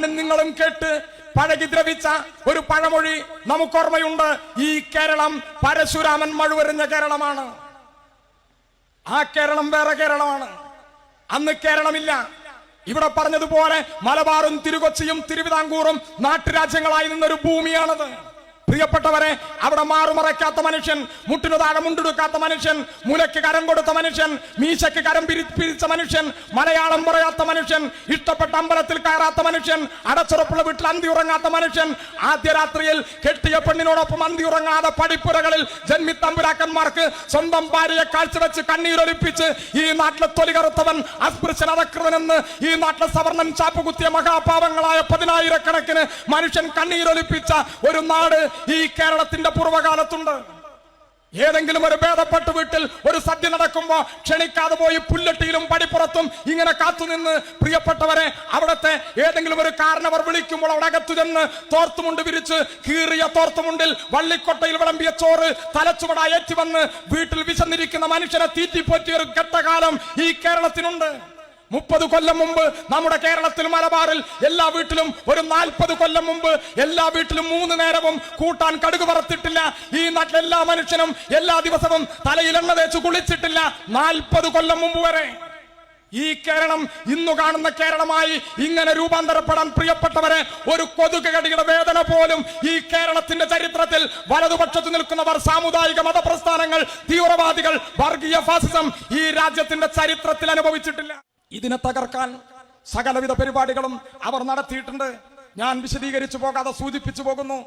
ഞാനും നിങ്ങളും കേട്ട് പഴകി ദ്രവിച്ച ഒരു പഴമൊഴി നമുക്കോർമ്മയുണ്ട്. ഈ കേരളം പരശുരാമൻ മഴുവെറിഞ്ഞ കേരളമാണ്. ആ കേരളം വേറെ കേരളമാണ്. അന്ന് കേരളമില്ല. ഇവിടെ പറഞ്ഞതുപോലെ മലബാറും തിരുകൊച്ചിയും തിരുവിതാംകൂറും നാട്ടുരാജ്യങ്ങളായി നിന്നൊരു ഭൂമിയാണത്. പ്രിയപ്പെട്ടവരെ അവിടെ മാറുമറയ്ക്കാത്ത മനുഷ്യൻ മുട്ടിനു താഴെ മുണ്ടെടുക്കാത്ത മനുഷ്യൻ മുലയ്ക്ക് കരം കൊടുത്ത മനുഷ്യൻ മീശയ്ക്ക് കരം പിരി പിരിച്ച മനുഷ്യൻ മലയാളം പറയാത്ത മനുഷ്യൻ ഇഷ്ടപ്പെട്ട അമ്പലത്തിൽ കയറാത്ത മനുഷ്യൻ അടച്ചുറപ്പുള്ള വീട്ടിൽ അന്തി ഉറങ്ങാത്ത മനുഷ്യൻ ആദ്യ രാത്രിയിൽ കെട്ടിയ പെണ്ണിനോടൊപ്പം അന്തി ഉറങ്ങാതെ പടിപ്പുരകളിൽ ജന്മിത്തമ്പുരാക്കന്മാർക്ക് സ്വന്തം ഭാര്യയെ കാഴ്ചവെച്ച് കണ്ണീരൊലിപ്പിച്ച് ഈ നാട്ടിലെ തൊലി കറുത്തവൻ അസ്പൃശ്യൻ അധകൃതനെന്ന് ഈ നാട്ടിലെ സവർണൻ ചാപ്പുകുത്തിയ മഹാപാവങ്ങളായ പതിനായിരക്കണക്കിന് മനുഷ്യൻ കണ്ണീരൊലിപ്പിച്ച ഒരു നാട് ഈ കേരളത്തിന്റെ പൂർവകാലത്തുണ്ട്. ഏതെങ്കിലും ഒരു ഭേദപ്പെട്ട വീട്ടിൽ ഒരു സദ്യ നടക്കുമ്പോ ക്ഷണിക്കാതെ പോയി പുല്ലട്ടിയിലും പടിപ്പുറത്തും ഇങ്ങനെ കാത്തുനിന്ന് പ്രിയപ്പെട്ടവരെ അവിടത്തെ ഏതെങ്കിലും ഒരു കാരണവർ വിളിക്കുമ്പോൾ അവിടെ അകത്തു ചെന്ന് തോർത്തുമുണ്ട് വിരിച്ച് കീറിയ തോർത്തുമുണ്ടിൽ വള്ളിക്കൊട്ടയിൽ വിളമ്പിയ ചോറ് തലച്ചുവട ഏറ്റി വന്ന് വീട്ടിൽ വിശന്നിരിക്കുന്ന മനുഷ്യനെ തീറ്റിപ്പോറ്റിയ ഒരു ഘട്ടകാലം ഈ കേരളത്തിനുണ്ട്. മുപ്പത് കൊല്ലം മുമ്പ് നമ്മുടെ കേരളത്തിൽ മലബാറിൽ എല്ലാ വീട്ടിലും ഒരു നാൽപ്പത് കൊല്ലം മുമ്പ് എല്ലാ വീട്ടിലും മൂന്ന് നേരവും കൂട്ടാൻ കടുക് വറുത്തിട്ടില്ല. ഈ നാട്ടിലെ എല്ലാ മനുഷ്യനും എല്ലാ ദിവസവും തലയിൽ എണ്ണ തേച്ച് കുളിച്ചിട്ടില്ല. നാൽപ്പത് കൊല്ലം മുമ്പ് വരെ. ഈ കേരളം ഇന്നു കാണുന്ന കേരളമായി ഇങ്ങനെ രൂപാന്തരപ്പെടാൻ പ്രിയപ്പെട്ടവരെ ഒരു കൊതുക് കടിയുടെ വേദന പോലും ഈ കേരളത്തിന്റെ ചരിത്രത്തിൽ വലതുപക്ഷത്ത് നിൽക്കുന്നവർ സാമുദായിക മതപ്രസ്ഥാനങ്ങൾ തീവ്രവാദികൾ വർഗീയ ഫാസിസം ഈ രാജ്യത്തിന്റെ ചരിത്രത്തിൽ അനുഭവിച്ചിട്ടില്ല. ഇതിനെ തകർക്കാൻ സകലവിധ പരിപാടികളും അവർ നടത്തിയിട്ടുണ്ട്. ഞാൻ വിശദീകരിച്ചു പോകാതെ സൂചിപ്പിച്ചു പോകുന്നു.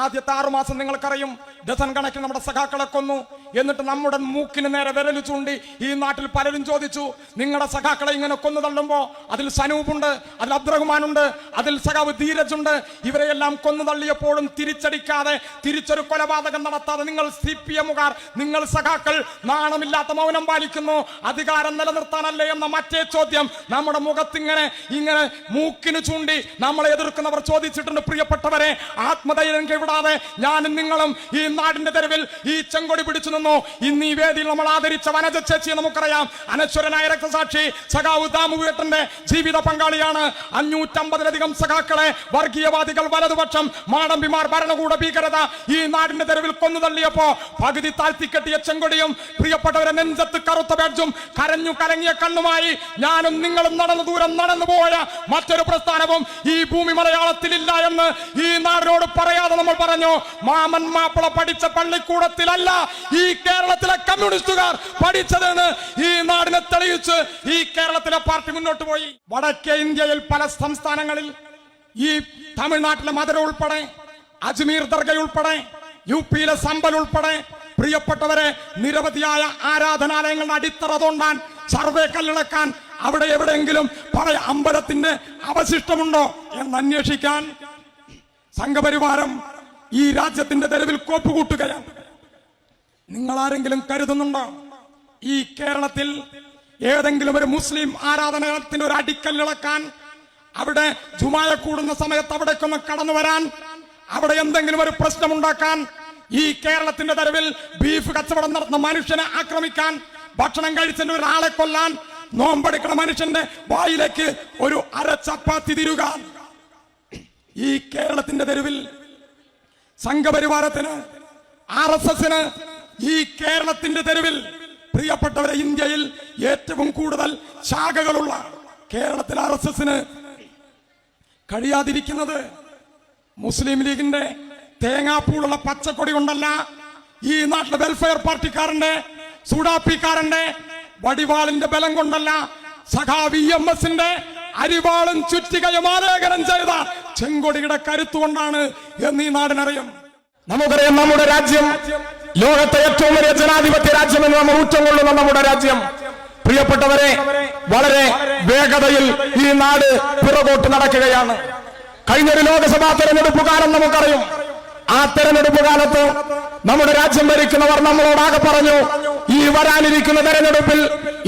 ആദ്യത്തെ ആറുമാസം നിങ്ങൾക്കറിയും ഡസൻ കണക്കിന് നമ്മുടെ സഖാക്കളെ കൊന്നു. എന്നിട്ട് നമ്മുടെ മൂക്കിന് നേരെ വിരൽ ചൂണ്ടി ഈ നാട്ടിൽ പലരും ചോദിച്ചു നിങ്ങളുടെ സഖാക്കളെ ഇങ്ങനെ കൊന്നു തള്ളുമ്പോ അതിൽ സനൂപുണ്ട് അതിൽ അബ്ദുറഹ്മാനുണ്ട് അതിൽ സഖാവ് ധീരജ് ഉണ്ട് ഇവരെയെല്ലാം കൊന്നു തള്ളിയപ്പോഴും തിരിച്ചടിക്കാതെ തിരിച്ചൊരു കൊലപാതകം നടത്താതെ നിങ്ങൾ സി പി എമ്മുകാർ നിങ്ങൾ സഖാക്കൾ നാണമില്ലാത്ത മൗനം പാലിക്കുന്നു. അധികാരം നിലനിർത്താനല്ലേ എന്ന മറ്റേ ചോദ്യം നമ്മുടെ മുഖത്തിങ്ങനെ ഇങ്ങനെ മൂക്കിന് ചൂണ്ടി നമ്മളെ എതിർക്കുന്നവർ ചോദിച്ചിട്ടുണ്ട് പ്രിയപ്പെട്ടവരെ. ആത്മധൈര്യം കൈവിടാതെ ഞാനും നിങ്ങളും ഈ നാടിന്റെ തെരുവിൽ ഈ ചെങ്കൊടി പിടിച്ചു നിന്നു. ഇന്ന് ഈ വേദിയിൽ നമ്മൾ ആദരിച്ച വനജ ചേച്ചിയെ നമുക്കറിയാം. അനശ്വരനായ രക്തസാക്ഷി സഖാവ് ദാമുവേട്ടന്റെ ജീവിത പങ്കാളിയാണ്. അഞ്ഞൂറ്റമ്പതിലധികം സഖാക്കളെ വർഗീയവാദികൾ വലതുപക്ഷം മാടമ്പിമാർ ഭരണകൂട ഭീകരത ഈ നാടിന്റെ തെരുവിൽ കൊന്നു തള്ളിയപ്പോ പകുതി താഴ്ത്തിക്കെട്ടിയ ചെങ്കൊടിയും പ്രിയപ്പെട്ടവരെ നെഞ്ചത്ത് കറുത്ത ബാഡ്ജും കരഞ്ഞു കലങ്ങിയ കണ്ണുമായി ഞാനും നിങ്ങളും നടന്നു ദൂരം നടന്നു പോയ മറ്റൊരു പ്രസ്ഥാനവും ഈ ഭൂമി മലയാളത്തിലില്ല എന്ന് ഈ നാടിനോട് പറയാതെ നമ്മൾ പറഞ്ഞു മാമൻ മാപ്പിള പഠിച്ച പള്ളിക്കൂടത്തിലല്ല ഈ കേരളത്തിലെ കമ്മ്യൂണിസ്റ്റുകാർ പഠിച്ചതെന്ന് ഈ നാടിനെ തെളിയിച്ച് ഈ കേരളത്തിലെ പാർട്ടി മുന്നോട്ട് പോയി. വടക്കേ ഇന്ത്യയിൽ പല സംസ്ഥാനങ്ങളിൽ ഈ തമിഴ്നാട്ടിലെ മധുര ഉൾപ്പെടെ അജ്മീർ ദർഗ ഉൾപ്പെടെ യു പിയിലെ സമ്പൽ ഉൾപ്പെടെ പ്രിയപ്പെട്ടവരെ നിരവധിയായ ആരാധനാലയങ്ങളുടെ അടിത്തറ തോണ്ടാൻ സർവേ കല്ലിളക്കാൻ അവിടെ എവിടെയെങ്കിലും പഴയ അമ്പലത്തിന്റെ അവശിഷ്ടമുണ്ടോ എന്ന് അന്വേഷിക്കാൻ സംഘപരിവാരം ഈ രാജ്യത്തിന്റെ തെരുവിൽ കോപ്പുകൂട്ടുകയാണ് നിങ്ങൾ ആരെങ്കിലും കരുതുന്നുണ്ടോ? ഈ കേരളത്തിൽ ഏതെങ്കിലും ഒരു മുസ്ലിം ആരാധനാലയത്തിന്റെ ഒരു അടിക്കല്ലിളക്കാൻ അവിടെ ജുമായ കൂടുന്ന സമയത്ത് അവിടേക്കൊന്ന് കടന്നു വരാൻ അവിടെ എന്തെങ്കിലും ഒരു പ്രശ്നമുണ്ടാക്കാൻ ഈ കേരളത്തിന്റെ തെരുവിൽ ബീഫ് കച്ചവടം നടത്തുന്ന മനുഷ്യനെ ആക്രമിക്കാൻ ഭക്ഷണം കഴിച്ചതിന്റെ ഒരാളെ കൊല്ലാൻ നോമ്പെടുക്കുന്ന മനുഷ്യന്റെ വായിലേക്ക് ഒരു അര ചപ്പാത്തി തിരുകാൻ. ഈ കേരളത്തിന്റെ തെരുവിൽ സംഘപരിവാരത്തിന് ആർ എസ് എസിന് ഈ കേരളത്തിന്റെ തെരുവിൽ പ്രിയപ്പെട്ടവരെ ഇന്ത്യയിൽ ഏറ്റവും കൂടുതൽ ശാഖകളുള്ള കേരളത്തിൽ ആർ എസ് എസിന് കഴിയാതിരിക്കുന്നത് മുസ്ലിം ലീഗിന്റെ തേങ്ങാപ്പൂളുള്ള പച്ചക്കൊടി കൊണ്ടല്ല ഈ നാട്ടിലെ വെൽഫെയർ പാർട്ടിക്കാരന്റെ സൂടാപ്പിക്കാരന്റെ വടിവാളിന്റെ ബലം കൊണ്ടല്ല സഖാ വി എം എസിന്റെ അരിവാളും ചുറ്റികയും ആലേഖനം ചെയ്ത ചെങ്കൊടിയുടെ കരുത്തുകൊണ്ടാണ് എന്ന് നാടിനറിയും. നമുക്കറിയാം നമ്മുടെ രാജ്യം ലോകത്തെ ഏറ്റവും വലിയ ജനാധിപത്യ രാജ്യം എന്ന് നമ്മൾ ഊറ്റം കൊള്ളുന്ന നമ്മുടെ രാജ്യം. പ്രിയപ്പെട്ടവരെ വളരെ വേഗതയിൽ ഈ നാട് പിറകോട്ട് നടക്കുകയാണ്. കഴിഞ്ഞൊരു ലോകസഭാ തെരഞ്ഞെടുപ്പ് കാലം നമുക്കറിയും. ആ തെരഞ്ഞെടുപ്പ് കാലത്ത് നമ്മുടെ രാജ്യം ഭരിക്കുന്നവർ നമ്മളോടാകെ പറഞ്ഞു ഈ വരാനിരിക്കുന്ന തെരഞ്ഞെടുപ്പിൽ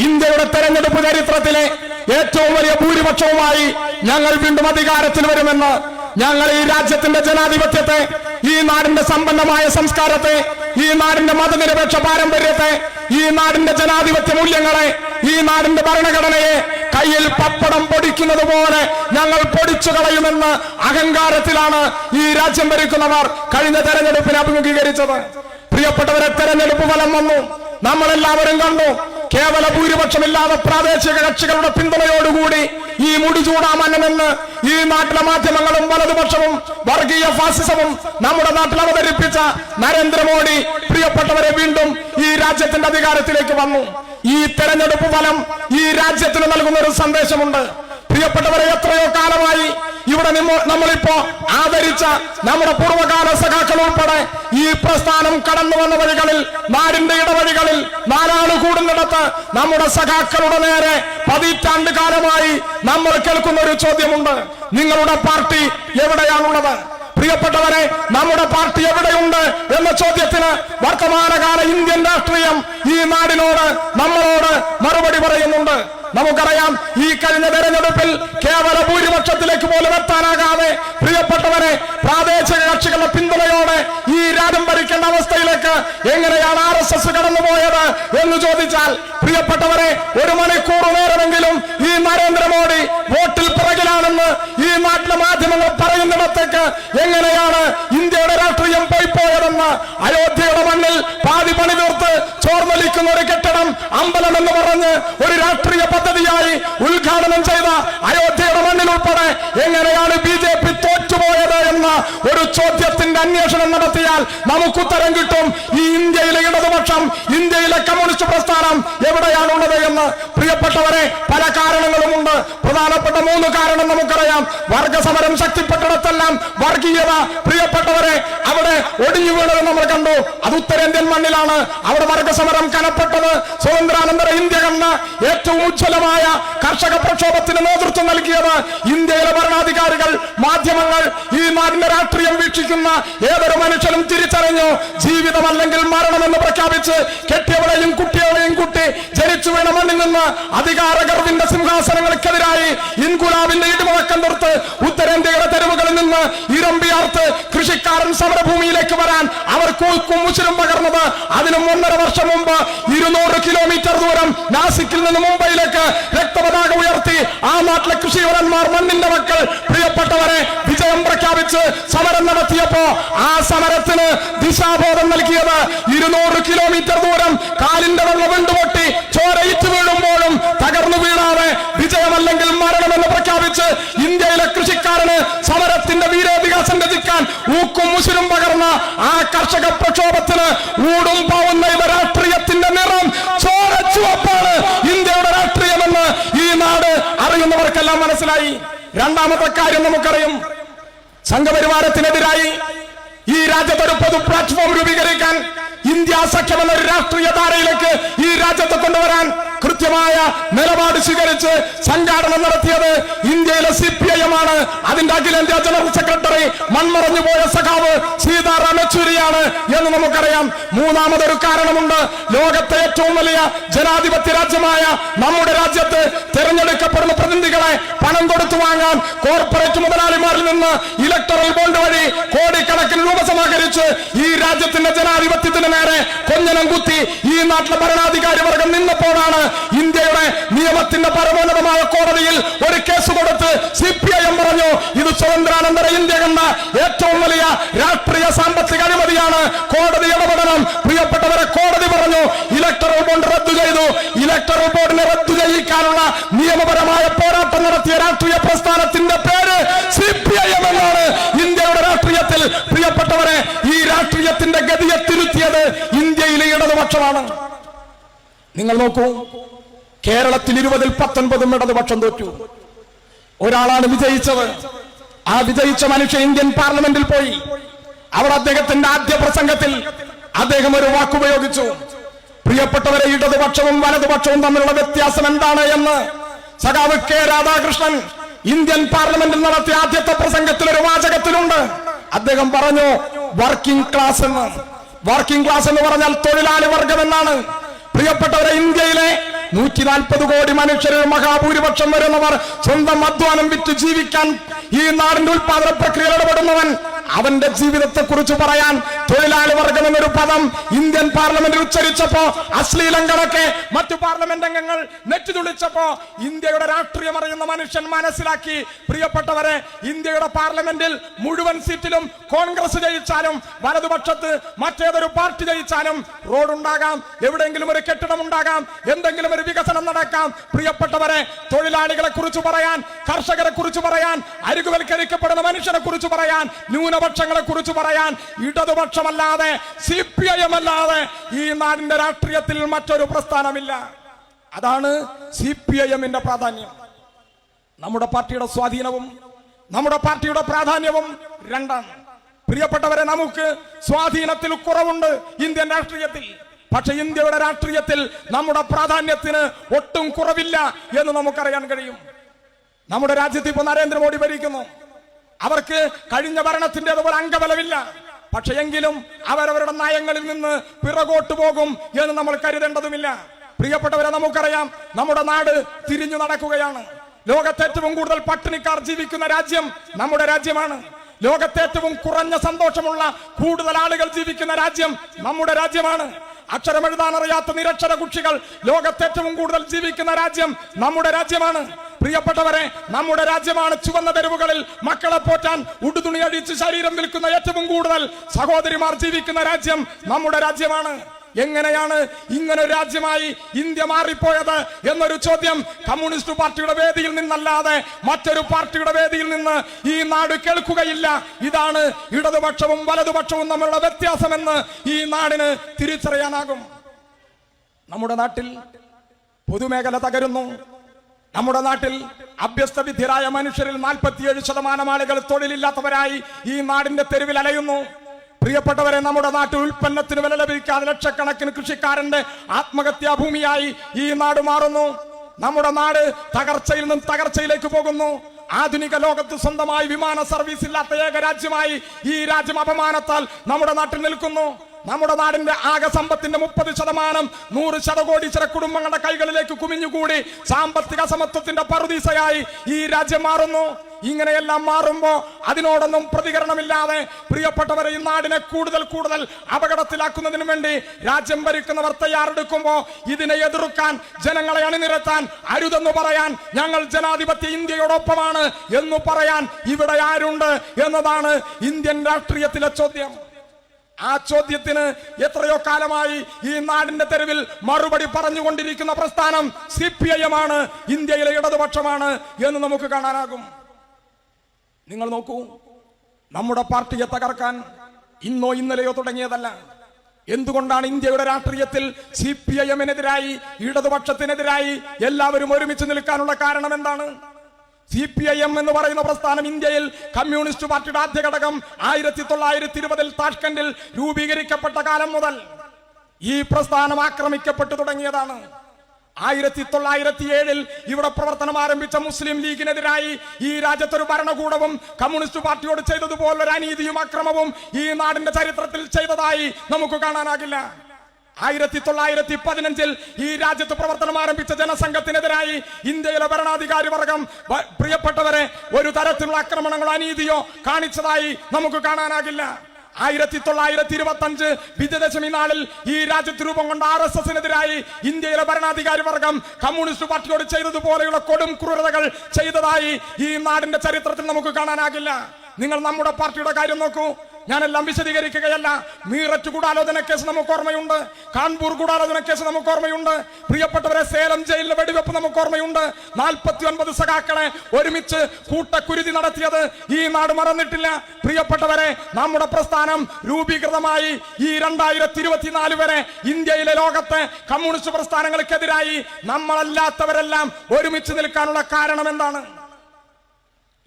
ഇന്ത്യയുടെ തെരഞ്ഞെടുപ്പ് ചരിത്രത്തിലെ ഏറ്റവും വലിയ ഭൂരിപക്ഷവുമായി ഞങ്ങൾ വീണ്ടും അധികാരത്തിൽ വരുമെന്ന് ഞങ്ങൾ ഈ രാജ്യത്തിന്റെ ജനാധിപത്യത്തെ ഈ നാടിന്റെ സമ്പന്നമായ സംസ്കാരത്തെ ഈ നാടിന്റെ മതനിരപേക്ഷ പാരമ്പര്യത്തെ ഈ നാടിന്റെ ജനാധിപത്യ മൂല്യങ്ങളെ ഈ നാടിന്റെ ഭരണഘടനയെ കയ്യിൽ പപ്പടം പൊടിക്കുന്നത് പോലെ ഞങ്ങൾ പൊടിച്ചു കളയുമെന്ന് അഹങ്കാരത്തിലാണ് ഈ രാജ്യം ഭരിക്കുന്നവർ കഴിഞ്ഞ തെരഞ്ഞെടുപ്പിനെ അഭിമുഖീകരിച്ചത്. പ്രിയപ്പെട്ടവരെ തെരഞ്ഞെടുപ്പ് ഫലം വന്നു. നമ്മളെല്ലാവരും കണ്ടു. കേവല ഭൂരിപക്ഷമില്ലാതെ പ്രാദേശിക കക്ഷികളുടെ പിന്തുണയോടുകൂടി ഈ മുടിചൂടാമന്നെന്ന് ഈ നാട്ടിലെ മാധ്യമങ്ങളും വലതുപക്ഷവും വർഗീയ ഫാസിസവും നമ്മുടെ നാട്ടിൽ അവതരിപ്പിച്ച നരേന്ദ്രമോദി പ്രിയപ്പെട്ടവരെ വീണ്ടും ഈ രാജ്യത്തിന്റെ അധികാരത്തിലേക്ക് വന്നു. ഈ തെരഞ്ഞെടുപ്പ് ഫലം ഈ രാജ്യത്തിന് നൽകുന്ന ഒരു സന്ദേശമുണ്ട്. പ്രിയപ്പെട്ടവരെ എത്രയോ കാലമായി ഇവിടെ നിമ്മ- നമ്മളിപ്പോ ആദരിച്ച നമ്മുടെ പൂർവകാല സഖാക്കൾ ഉൾപ്പെടെ ഈ പ്രസ്ഥാനം കടന്നു വന്ന വഴികളിൽ നാടിന്റെ ഇടവഴികളിൽ നാലാൾ കൂടുന്നിടത്ത് നമ്മുടെ സഖാക്കളുടെ നേരെ പതിറ്റാണ്ട് കാലമായി നമ്മൾ കേൾക്കുന്ന ഒരു ചോദ്യമുണ്ട്. നിങ്ങളുടെ പാർട്ടി എവിടെയാണുള്ളത്? പ്രിയപ്പെട്ടവരെ നമ്മുടെ പാർട്ടി എവിടെയുണ്ട് എന്ന ചോദ്യത്തിന് വർത്തമാനകാല ഇന്ത്യൻ രാഷ്ട്രീയം ഈ നാടിനോട് നമ്മളോട് മറുപടി പറയുന്നുണ്ട്. നമുക്കറിയാം ഈ കഴിഞ്ഞ തെരഞ്ഞെടുപ്പിൽ കേവല ഭൂരിപക്ഷത്തിലേക്ക് പോലും എത്താനാകാതെ പ്രിയപ്പെട്ടവരെ പ്രാദേശിക കക്ഷികളുടെ പിന്തുണയോടെ ഈ രാജ്യം ഭരിക്കേണ്ട അവസ്ഥയിലേക്ക് എങ്ങനെയാണ് ആർ എസ് എസ് കടന്നുപോയത് എന്ന് ചോദിച്ചാൽ പ്രിയപ്പെട്ടവരെ ഒരു മണിക്കൂർ നേരമെങ്കിലും ഈ നരേന്ദ്രമോദി വോട്ടിൽ പിറകിലാണെന്ന് ഈ നാട്ടിലെ മാധ്യമങ്ങൾ പറയുന്നിടത്തേക്ക് എങ്ങനെയാണ് ഇന്ത്യയുടെ രാഷ്ട്രീയം പോയി പോയതെന്ന് അയോധ്യയുടെ മണ്ണിൽ പാതി പണി തീർത്ത് ചോർന്നൊലിക്കുന്ന ഒരു കെട്ടിടം അമ്പലം എന്ന് പറഞ്ഞ് ഒരു രാഷ്ട്രീയ പദ്ധതിയായി ഉദ്ഘാടനം ചെയ്ത അയോധ്യയുടെ മണ്ണിൽ ഉൾപ്പെടെ എങ്ങനെയാണ് ബി ജെ പി തോറ്റുപോയത് എന്ന ഒരു ചോദ്യത്തിന്റെ അന്വേഷണം നടത്തിയാൽ നമുക്ക് ഉത്തരം കിട്ടും. ഈ ഇന്ത്യയിലെ ഇടതുപക്ഷം ഇന്ത്യയിലെ കമ്മ്യൂണിസ്റ്റ് പ്രസ്ഥാനം എവിടെയാണുള്ളത് എന്ന്. പ്രിയപ്പെട്ടവരെ പല കാരണങ്ങളുമുണ്ട്. പ്രധാനപ്പെട്ട മൂന്ന് കാരണം നമുക്കറിയാം. വർഗസമരം ശക്തിപ്പെട്ടിടത്തെല്ലാം വർഗീയത പ്രിയപ്പെട്ടവരെ അവിടെ ഒടിഞ്ഞു വീണത് നമ്മൾ കണ്ടു. അത് ഉത്തരേന്ത്യൻ മണ്ണിലാണ്. അവിടെ വർഗസമരം കനപ്പെട്ടത് സ്വതന്ത്രാനന്തര ഇന്ത്യ കണ്ട ഏറ്റവും ഉജ്ജ്വലമായ കർഷക പ്രക്ഷോഭത്തിന് നേതൃത്വം നൽകിയത് ഇന്ത്യയിലെ ഭരണാധികാരികൾ മാധ്യമങ്ങൾ. ഈ നാടിന്റെ രാഷ്ട്രീയം വീക്ഷിക്കുന്ന ഏതൊരു മനുഷ്യനും തിരിച്ചറിഞ്ഞു. ജീവിതമല്ലെങ്കിൽ മരണമെന്ന് പ്രഖ്യാപിച്ച് കെട്ടിയവളെയും കുട്ടിയവളെയും കുട്ടി ജനിച്ചു വീണ മണ്ണിൽ നിന്ന് അധികാര ഗർവിന്റെ സിംഹാസനങ്ങൾക്കെതിരായി ഇൻകുലാബിന്റെ ഇടിമുഴക്കം തീർത്ത് ഉത്തരേന്ത്യയുടെ തെരുവുകളിൽ നിന്ന് ഇരമ്പിയാർത്ത് കൃഷിക്കാരൻ സമരഭൂമിയിലേക്ക് വരാൻ അവർ കൂക്കും മുച്ചിലും പകർന്നത്. അതിനും ഒന്നര വർഷം മുമ്പ് ഇരുന്നൂറ് കിലോമീറ്റർ ദൂരം നാസിക്കിൽ നിന്ന് മുംബൈയിലേക്ക് രക്തപതാക ഉയർത്തി ആ നാട്ടിലെ കൃഷിവരന്മാർ മണ്ണിന്റെ മക്കൾ പ്രിയപ്പെട്ടവരെ വിജയം പ്രഖ്യാപിച്ച് സമരം നടത്തിയപ്പോ ആ സമരത്തിന് ദിശാബോധം നൽകിയത് ഇരുന്നൂറ് കിലോമീറ്റർ ദൂരം കാലിന്റെ വെള്ളം വീണ്ടുപൊട്ടി ചോരയിച്ചു വീഴുമ്പോഴും തകർന്നു വീഴാതെ വിജയമല്ലെങ്കിൽ മരണമെന്ന് പ്രഖ്യാപിച്ച് ഇന്ത്യയിലെ ആ കർഷക പ്രക്ഷോഭത്തിന് ഊടും പാവുന്ന ഇവ രാഷ്ട്രീയത്തിന്റെ നിറം ചോരച്ചുവപ്പാണ് ഇന്ത്യയുടെ രാഷ്ട്രീയമെന്ന് ഈ നാട് അറിയുന്നവർക്കെല്ലാം മനസ്സിലായി. രണ്ടാമത്തെ കാര്യം നമുക്കറിയും. സംഘപരിവാരത്തിനെതിരായി ഈ രാജ്യത്ത് ഒരു പൊതു പ്ലാറ്റ്ഫോം രൂപീകരിക്കാൻ ഇന്ത്യ സഖ്യം എന്ന ഒരു രാഷ്ട്രീയ ധാരയിലേക്ക് ഈ രാജ്യത്തെ കൊണ്ടുവരാൻ കൃത്യമായ നിലപാട് സ്വീകരിച്ച് സംഘാടനം നടത്തിയത് ഇന്ത്യയിലെ സി പി ആണ് അതിന്റെ അഖിലേന്ത്യാ ജനറൽ സെക്രട്ടറി മൺമറഞ്ഞു പോയ സഖാവ് സീതാറാം യെച്ചൂരിയാണ് എന്ന് നമുക്കറിയാം. മൂന്നാമതൊരു കാരണമുണ്ട്. ലോകത്തെ ഏറ്റവും വലിയ ജനാധിപത്യ രാജ്യമായ നമ്മുടെ രാജ്യത്ത് തിരഞ്ഞെടുക്കപ്പെടുന്ന പ്രതിനിധികളെ പണം കൊടുത്തു വാങ്ങാൻ കോർപ്പറേറ്റ് മുതലാളിമാരിൽ നിന്ന് ഇലക്ടറൽ ബോണ്ട് വഴി കോടിക്കണക്കിന് രൂപ സമാഹരിച്ച് ഈ രാജ്യത്തിന്റെ ജനാധിപത്യത്തിന് നേരെ കൊഞ്ഞനം കുത്തി ഈ നാട്ടിലെ ഭരണാധികാരി വർഗം നിന്നപ്പോഴാണ് ഇന്ത്യയുടെ നിയമത്തിന്റെ പരമോന്നതമായ കോടതിയിൽ കേസ് കൊടുത്ത് സി പി ഐ എം പറഞ്ഞു ഇത് സ്വതന്ത്രാനന്തര ഇന്ത്യ കണ്ട ഏറ്റവും വലിയ രാഷ്ട്രീയ സാമ്പത്തിക അഴിമതിയാണ്. കോടതി ഇടപെടണം. പ്രിയപ്പെട്ടവരെ കോടതി പറഞ്ഞു ഇലക്ടറൽ ബോണ്ട് റദ്ദു ചെയ്തു. ഇലക്ടറൽ ബോർഡിനെ റദ്ദു ചെയ്യിക്കാനുള്ള നിയമപരമായ പോരാട്ടം നടത്തിയ രാഷ്ട്രീയ പ്രസ്ഥാനത്തിന്റെ പേര് സി പി ഐ എം എന്നാണ് ഇന്ത്യയുടെ രാഷ്ട്രീയത്തിൽ. പ്രിയപ്പെട്ടവരെ ഈ രാഷ്ട്രീയത്തിന്റെ ഗതിയെ തിരുത്തിയത് ഇന്ത്യയിലെ ഇടതുപക്ഷമാണ്. നിങ്ങൾ നോക്കൂ കേരളത്തിൽ ഇരുപതിൽ പത്തൊൻപതും ഇടതുപക്ഷം തോറ്റു. ഒരാളാണ് വിജയിച്ചത്. ആ വിജയിച്ച മനുഷ്യ ഇന്ത്യൻ പാർലമെന്റിൽ പോയി. അവിടെ അദ്ദേഹത്തിന്റെ ആദ്യ പ്രസംഗത്തിൽ അദ്ദേഹം ഒരു വാക്കുപയോഗിച്ചു. പ്രിയപ്പെട്ടവരെ ഇടതുപക്ഷവും വലതുപക്ഷവും തമ്മിലുള്ള വ്യത്യാസം എന്താണ് എന്ന്? സഖാവ് കെ രാധാകൃഷ്ണൻ ഇന്ത്യൻ പാർലമെന്റിൽ നടത്തിയ ആദ്യത്തെ പ്രസംഗത്തിൽ ഒരു വാചകത്തിലുണ്ട്. അദ്ദേഹം പറഞ്ഞു വർക്കിംഗ് ക്ലാസ് എന്ന്. വർക്കിംഗ് ക്ലാസ് എന്ന് പറഞ്ഞാൽ തൊഴിലാളി വർഗം എന്നാണ് പ്രിയപ്പെട്ടവരെ ഇന്ത്യയിലെ നൂറ്റി നാൽപ്പത് കോടി മനുഷ്യരിൽ മഹാഭൂരിപക്ഷം വരുന്നവർ സ്വന്തം അധ്വാനം വിറ്റ് ജീവിക്കാൻ ഈ നാടിന്റെ ഉൽപാദന പ്രക്രിയയിൽ ഇടപെടുന്നവൻ അവന്റെ ജീവിതത്തെ കുറിച്ച് പറയാൻ തൊഴിലാളി വർഗം എന്നൊരു പദം ഇന്ത്യൻ പാർലമെന്റിൽ ഉച്ചരിച്ചപ്പോ അശ്ലീലം കണക്കെ മറ്റു പാർലമെന്റ് അംഗങ്ങൾ നെറ്റിതുളിച്ചപ്പോ ഇന്ത്യയുടെ രാഷ്ട്രീയം അറിയുന്ന മനുഷ്യൻ മനസ്സിലാക്കി. പ്രിയപ്പെട്ടവരെ ഇന്ത്യയുടെ പാർലമെന്റിൽ മുഴുവൻ സീറ്റിലും കോൺഗ്രസ് ജയിച്ചാലും വലതുപക്ഷത്ത് മറ്റേതൊരു പാർട്ടി ജയിച്ചാലും റോഡുണ്ടാകാം എവിടെയെങ്കിലും ഒരു കെട്ടിടം ഉണ്ടാകാം എന്തെങ്കിലും ഒരു വികസനം നടക്കാം. പ്രിയപ്പെട്ടവരെ തൊഴിലാളികളെ കുറിച്ച് പറയാൻ കർഷകരെ കുറിച്ച് പറയാൻ അരികുവൽക്കരിക്കപ്പെടുന്ന മനുഷ്യനെ കുറിച്ച് പറയാൻ ന്യൂനപക്ഷങ്ങളെ കുറിച്ച് പറയാൻ ഇടതുപക്ഷമല്ലാതെ സി പി ഐ എം അല്ലാതെ ഈ നാടിന്റെ രാഷ്ട്രീയത്തിൽ മറ്റൊരു പ്രസ്ഥാനമില്ല. അതാണ് സി പി ഐ എമ്മിന്റെ പ്രാധാന്യം. നമ്മുടെ പാർട്ടിയുടെ സ്വാധീനവും നമ്മുടെ പാർട്ടിയുടെ പ്രാധാന്യവും രണ്ടാണ്. പ്രിയപ്പെട്ടവരെ നമുക്ക് സ്വാധീനത്തിൽ കുറവുണ്ട് ഇന്ത്യൻ രാഷ്ട്രീയത്തിൽ. പക്ഷെ ഇന്ത്യയുടെ രാഷ്ട്രീയത്തിൽ നമ്മുടെ പ്രാധാന്യത്തിന് ഒട്ടും കുറവില്ല എന്ന് നമുക്കറിയാൻ കഴിയും. നമ്മുടെ രാജ്യത്ത് ഇപ്പൊ നരേന്ദ്രമോദി ഭരിക്കുന്നു. അവർക്ക് കഴിഞ്ഞ ഭരണത്തിന്റെ അതുപോലെ അംഗബലമില്ല. പക്ഷെ എങ്കിലും അവരവരുടെ നയങ്ങളിൽ നിന്ന് പിറകോട്ട് പോകും എന്ന് നമ്മൾ കരുതേണ്ടതുമില്ല. പ്രിയപ്പെട്ടവരെ നമുക്കറിയാം നമ്മുടെ നാട് തിരിഞ്ഞു നടക്കുകയാണ്. ലോകത്തെ ഏറ്റവും കൂടുതൽ പട്ടിണിക്കാർ ജീവിക്കുന്ന രാജ്യം നമ്മുടെ രാജ്യമാണ്. ലോകത്തെ ഏറ്റവും കുറഞ്ഞ സന്തോഷമുള്ള കൂടുതൽ ആളുകൾ ജീവിക്കുന്ന രാജ്യം നമ്മുടെ രാജ്യമാണ്. അക്ഷരമെഴുതാൻ അറിയാത്ത നിരക്ഷര കുക്ഷികൾ ലോകത്തെ ഏറ്റവും കൂടുതൽ ജീവിക്കുന്ന രാജ്യം നമ്മുടെ രാജ്യമാണ്. പ്രിയപ്പെട്ടവരെ നമ്മുടെ രാജ്യമാണ് ചുവന്ന തെരുവുകളിൽ മക്കളെ പോറ്റാൻ ഉടുതുണി അഴിച്ച് ശരീരം വിൽക്കുന്ന ഏറ്റവും കൂടുതൽ സഹോദരിമാർ ജീവിക്കുന്ന രാജ്യം നമ്മുടെ രാജ്യമാണ്. എങ്ങനെയാണ് ഇങ്ങനെ ഒരു രാജ്യമായി ഇന്ത്യ മാറിപ്പോയത് എന്നൊരു ചോദ്യം കമ്മ്യൂണിസ്റ്റ് പാർട്ടിയുടെ വേദിയിൽ നിന്നല്ലാതെ മറ്റൊരു പാർട്ടിയുടെ വേദിയിൽ നിന്ന് ഈ നാട് കേൾക്കുകയില്ല. ഇതാണ് ഇടതുപക്ഷവും വലതുപക്ഷവും തമ്മിലുള്ള വ്യത്യാസമെന്ന് ഈ നാടിന് തിരിച്ചറിയാനാകും. നമ്മുടെ നാട്ടിൽ പൊതുമേഖല തകരുന്നു. നമ്മുടെ നാട്ടിൽ അഭ്യസ്ത വിദ്യരായ മനുഷ്യരിൽ നാൽപ്പത്തിയേഴ് ശതമാനം ആളുകൾ തൊഴിലില്ലാത്തവരായി ഈ നാടിന്റെ തെരുവിൽ അലയുന്നു. പ്രിയപ്പെട്ടവരെ നമ്മുടെ നാട്ടിൽ ഉൽപ്പന്നത്തിന് വില ലഭിക്കാതെ ലക്ഷക്കണക്കിന് കൃഷിക്കാരന്റെ ആത്മഹത്യാ ഭൂമിയായി ഈ നാട് മാറുന്നു. നമ്മുടെ നാട് തകർച്ചയിൽ നിന്നും തകർച്ചയിലേക്ക് പോകുന്നു. ആധുനിക ലോകത്ത് സ്വന്തമായി വിമാന സർവീസ് ഇല്ലാത്ത ഏക രാജ്യമായി ഈ രാജ്യം അപമാനത്താൽ നമ്മുടെ നാട്ടിൽ നിൽക്കുന്നു. നമ്മുടെ നാടിന്റെ ആകെ സമ്പത്തിന്റെ മുപ്പത് ശതമാനം നൂറ് ശതകോടീശ്വര കുടുംബങ്ങളുടെ കൈകളിലേക്ക് കുമിഞ്ഞുകൂടി സാമ്പത്തിക സമത്വത്തിന്റെ പറുദീസയായി ഈ രാജ്യം മാറുന്നു. ഇങ്ങനെയെല്ലാം മാറുമ്പോ അതിനോടൊന്നും പ്രതികരണമില്ലാതെ പ്രിയപ്പെട്ടവരെ ഈ നാടിനെ കൂടുതൽ കൂടുതൽ അപകടത്തിലാക്കുന്നതിന് വേണ്ടി രാജ്യം ഭരിക്കുന്നവർ തയ്യാറെടുക്കുമ്പോ ഇതിനെ എതിർക്കാൻ ജനങ്ങളെ അണിനിരത്താൻ അരുതെന്ന് പറയാൻ ഞങ്ങൾ ജനാധിപത്യ ഇന്ത്യയോടൊപ്പമാണ് എന്ന് പറയാൻ ഇവിടെ ആരുണ്ട് എന്നതാണ് ഇന്ത്യൻ രാഷ്ട്രീയത്തിലെ ചോദ്യം. ആ ചോദ്യത്തിന് എത്രയോ കാലമായി ഈ നാടിന്റെ തെരുവിൽ മറുപടി പറഞ്ഞുകൊണ്ടിരിക്കുന്ന പ്രസ്ഥാനം സി പി ഐ എം ആണ് ഇന്ത്യയിലെ ഇടതുപക്ഷമാണ് എന്ന് നമുക്ക് കാണാനാകും. നിങ്ങൾ നോക്കൂ നമ്മുടെ പാർട്ടിയെ തകർക്കാൻ ഇന്നോ ഇന്നലെയോ തുടങ്ങിയതല്ല. എന്തുകൊണ്ടാണ് ഇന്ത്യയുടെ രാഷ്ട്രീയത്തിൽ സി പി ഐ എമ്മിനെതിരായി ഇടതുപക്ഷത്തിനെതിരായി എല്ലാവരും ഒരുമിച്ച് നിൽക്കാനുള്ള കാരണം എന്താണ്? സി പി ഐ എം എന്ന് പറയുന്ന പ്രസ്ഥാനം ഇന്ത്യയിൽ കമ്മ്യൂണിസ്റ്റ് പാർട്ടിയുടെ ആദ്യ ഘടകം ആയിരത്തി തൊള്ളായിരത്തി ഇരുപതിൽ താഷ്കണ്ടിൽ രൂപീകരിക്കപ്പെട്ട കാലം മുതൽ ഈ പ്രസ്ഥാനം ആക്രമിക്കപ്പെട്ടു തുടങ്ങിയതാണ്. ആയിരത്തി തൊള്ളായിരത്തി ഏഴിൽ ഇവിടെ പ്രവർത്തനം ആരംഭിച്ച മുസ്ലിം ലീഗിനെതിരായി ഈ രാജ്യത്തൊരു ഭരണകൂടവും കമ്മ്യൂണിസ്റ്റ് പാർട്ടിയോട് ചെയ്തതുപോലൊരു അനീതിയും അക്രമവും ഈ നാടിന്റെ ചരിത്രത്തിൽ ചെയ്തതായി നമുക്ക് കാണാനാകില്ല. ആയിരത്തി തൊള്ളായിരത്തി പതിനഞ്ചിൽ ഈ രാജ്യത്ത് പ്രവർത്തനം ആരംഭിച്ച ജനസംഘത്തിനെതിരായി ഇന്ത്യയിലെ ഭരണാധികാരി വർഗം പ്രിയപ്പെട്ടവരെ ഒരു തരത്തിലുള്ള ആക്രമണങ്ങളോ അനീതിയോ കാണിച്ചതായി നമുക്ക് കാണാനാകില്ല. ആയിരത്തി തൊള്ളായിരത്തി ഇരുപത്തി അഞ്ച് വിജയദശമി നാളിൽ ഈ രാജ്യത്ത് രൂപം കൊണ്ട ആർ എസ് എസിനെതിരായി ഇന്ത്യയിലെ ഭരണാധികാരി വർഗം കമ്മ്യൂണിസ്റ്റ് പാർട്ടിയോട് ചെയ്തതുപോലെയുള്ള കൊടും ക്രൂരതകൾ ചെയ്തതായി ഈ നാടിന്റെ ചരിത്രത്തിൽ നമുക്ക് കാണാനാകില്ല. നിങ്ങൾ നമ്മുടെ പാർട്ടിയുടെ കാര്യം നോക്കൂ. ഞാനെല്ലാം വിശദീകരിക്കുകയല്ല. മീററ്റ് ഗൂഢാലോചന കേസ് നമുക്ക് ഓർമ്മയുണ്ട്. കാൺപൂർ ഗൂഢാലോചന കേസ് നമുക്ക് ഓർമ്മയുണ്ട്. പ്രിയപ്പെട്ടവരെ സേലം ജയിലിലെ വെടിവെപ്പ് നമുക്ക് ഓർമ്മയുണ്ട്. നാൽപ്പത്തി ഒൻപത് സഖാക്കളെ ഒരുമിച്ച് കൂട്ടക്കുരുതി നടത്തിയത് ഈ നാട് മറന്നിട്ടില്ല. പ്രിയപ്പെട്ടവരെ നമ്മുടെ പ്രസ്ഥാനം രൂപീകൃതമായി ഈ രണ്ടായിരത്തി ഇരുപത്തിനാല് വരെ ഇന്ത്യയിലെ ലോകത്തെ കമ്മ്യൂണിസ്റ്റ് പ്രസ്ഥാനങ്ങൾക്കെതിരായി നമ്മളല്ലാത്തവരെല്ലാം ഒരുമിച്ച് നിൽക്കാനുള്ള കാരണം എന്താണ്?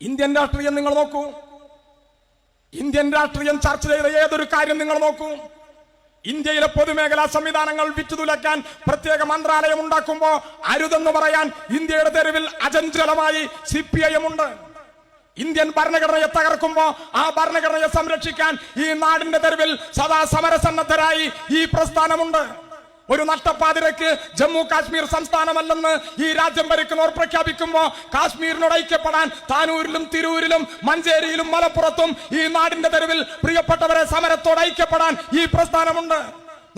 ഇന്ത്യൻ രാഷ്ട്രീയം നിങ്ങൾ നോക്കൂ. ഇന്ത്യൻ രാഷ്ട്രീയം ചർച്ച ചെയ്ത ഏതൊരു കാര്യം നിങ്ങൾ നോക്കൂ. ഇന്ത്യയിലെ പൊതുമേഖലാ സംവിധാനങ്ങൾ വിറ്റുതുലയ്ക്കാൻ പ്രത്യേക മന്ത്രാലയം ഉണ്ടാക്കുമ്പോ അരുതെന്ന് പറയാൻ ഇന്ത്യയുടെ തെരുവിൽ അചഞ്ചലമായി സി പി ഐ എം ഉണ്ട്. ഇന്ത്യൻ ഭരണഘടനയെ തകർക്കുമ്പോ ആ ഭരണഘടനയെ സംരക്ഷിക്കാൻ ഈ നാടിന്റെ തെരുവിൽ സദാ സമരസന്നദ്ധരായി ഈ പ്രസ്ഥാനമുണ്ട്. ഒരു നഷ്ടപ്പാതിരക്ക് ജമ്മു കാശ്മീർ സംസ്ഥാനമല്ലെന്ന് ഈ രാജ്യം ഭരിക്കുന്നവർ പ്രഖ്യാപിക്കുമ്പോൾ കാശ്മീരിനോട് ഐക്യപ്പെടാൻ താനൂരിലും തിരൂരിലും മഞ്ചേരിയിലും മലപ്പുറത്തും ഈ നാടിന്റെ തെരുവിൽ പ്രിയപ്പെട്ടവരെ സമരത്തോട് ഐക്യപ്പെടാൻ ഈ പ്രസ്ഥാനമുണ്ട്.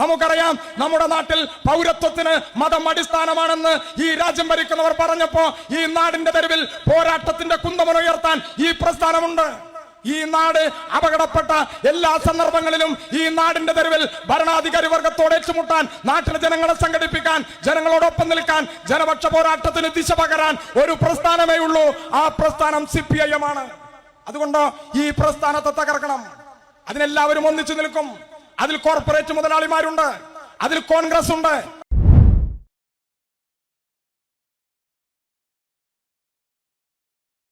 നമുക്കറിയാം നമ്മുടെ നാട്ടിൽ പൗരത്വത്തിന് മതം അടിസ്ഥാനമാണെന്ന് ഈ രാജ്യം ഭരിക്കുന്നവർ പറഞ്ഞപ്പോ ഈ നാടിന്റെ തെരുവിൽ പോരാട്ടത്തിന്റെ കുന്തമുനുയർത്താൻ ഈ പ്രസ്ഥാനമുണ്ട്. ഈ നാട് അപകടപ്പെട്ട എല്ലാ സന്ദർഭങ്ങളിലും ഈ നാടിന്റെ തെരുവിൽ ഭരണാധികാരി വർഗത്തോട് ഏറ്റുമുട്ടാൻ നാട്ടിലെ ജനങ്ങളെ സംഘടിപ്പിക്കാൻ ജനങ്ങളോടൊപ്പം നിൽക്കാൻ ജനപക്ഷ പോരാട്ടത്തിന് ദിശ പകരാൻ ഒരു പ്രസ്ഥാനമേ ഉള്ളൂ. ആ പ്രസ്ഥാനം സി പി ഐ എം ആണ്. അതുകൊണ്ട് ഈ പ്രസ്ഥാനത്തെ തകർക്കണം. അതിനെല്ലാവരും ഒന്നിച്ചു നിൽക്കും. അതിൽ കോർപ്പറേറ്റ് മുതലാളിമാരുണ്ട്. അതിൽ കോൺഗ്രസ് ഉണ്ട്.